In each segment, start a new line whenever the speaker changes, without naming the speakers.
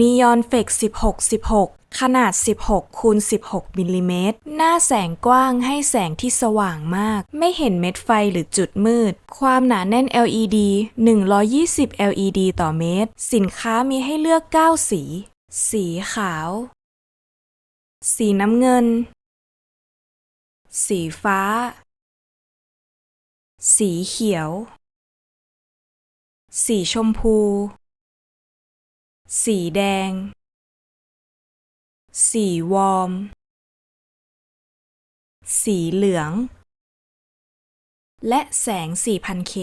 Neon Flex 16 16 ขนาด 16คูณ16มิลลิเมตร หน้าแสงกว้างให้แสงที่สว่างมาก ไม่เห็นเม็ดไฟหรือจุดมืด ความหนาแน่น LED 120 LED ต่อเมตร สินค้ามีให้เลือก 9 สี สีขาว สีน้ำเงิน สีฟ้า สีเขียว สีชมพู สีแดง สีวอร์มสีเหลือง และแสง 4000K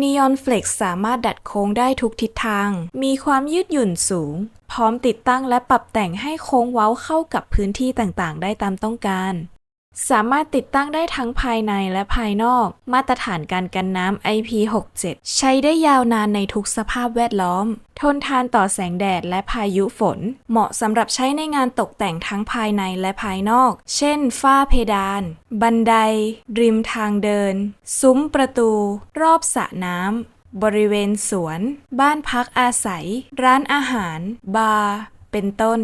Neon Flex สามารถดัดโค้งได้ทุกทิศทาง มีความยืดหยุ่นสูง พร้อมติดตั้งและปรับแต่งให้โค้งเว้าเข้ากับพื้นที่ต่างๆ ได้ตามต้องการ สามารถติดตั้งได้ทั้งภายในและภายนอก มาตรฐานการกันน้ำ IP67 ใช้ได้ยาวนานในทุกสภาพแวดล้อม ทนทานต่อแสงแดดและพายุฝน เหมาะสำหรับใช้ในงานตกแต่งทั้งภายในและภายนอก เช่น ฝ้าเพดาน บันได ริมทางเดิน ซุ้มประตู รอบสระน้ำ บริเวณสวน บ้านพักอาศัย ร้านอาหาร บาร์ เป็นต้น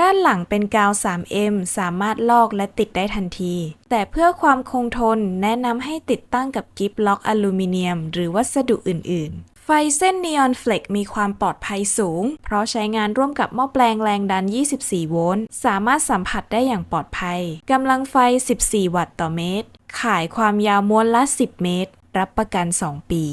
ด้านหลังเป็นกาว 3M สามารถลอกและติดได้ทันที แต่เพื่อความคงทนแนะนำให้ติดตั้งกับกิฟล็อกอลูมิเนียม หรือวัสดุอื่น ๆ ไฟเส้น Neon Flex มีความปลอดภัยสูง เพราะใช้งานร่วมกับหม้อแปลงแรงดัน 24 โวลต์ สามารถสัมผัสได้อย่างปลอดภัย กำลังไฟ 14 วัตต์ต่อเมตร ขายความยาวม้วนละ 10 เมตร รับประกัน 2 ปี